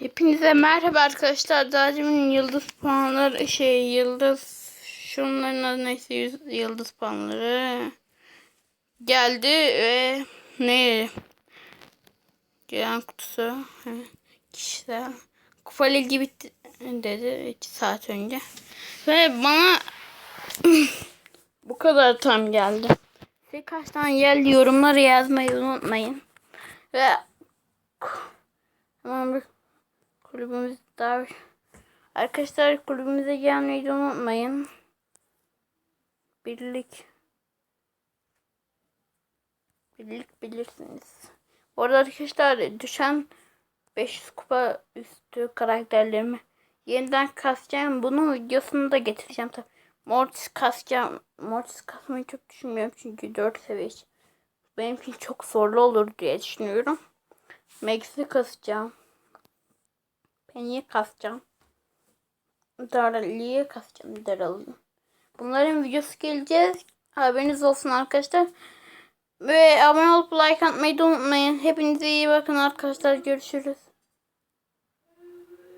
Hepinize merhaba arkadaşlar. Daha yıldız puanları şey yıldız şunların adı neyse yıldız puanları geldi ve ne gelen kutusu he, kişisel kupa ligi bitti dedi 2 saat önce ve bana bu kadar tam geldi. Size kaç tane geldi yorumları yazmayı unutmayın. Ve bir kulübümüz daha Arkadaşlar kulübümüze gelmeyi unutmayın. Birlik. Birlik bilirsiniz. Bu arada arkadaşlar düşen 500 kupa üstü karakterlerimi yeniden kasacağım. Bunun videosunu da getireceğim tabii. Mortis kasacağım. Mortis kasmayı çok düşünmüyorum çünkü 4 seviye. Benim için çok zorlu olur diye düşünüyorum. Max'i kasacağım. Penny'e kasacağım. Darali'ye kasacağım. Daral'ı. Bunların videosu geleceğiz. Haberiniz olsun arkadaşlar. Ve abone olup like atmayı da unutmayın. Hepinize iyi bakın arkadaşlar. Görüşürüz.